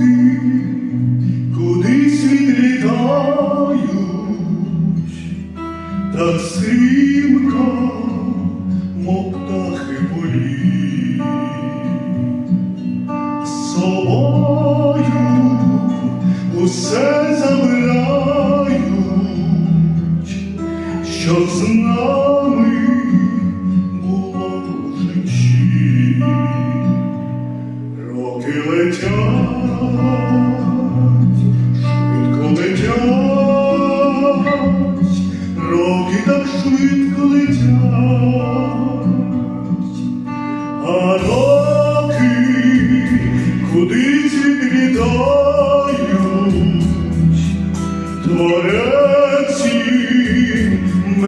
роки, кудись відлітають, так стрімко, мов птахи полі, з собою усе забирають, що з нами. Роки летять, швидко летять, роки так швидко летять, а роки кудись відлітають, твореці.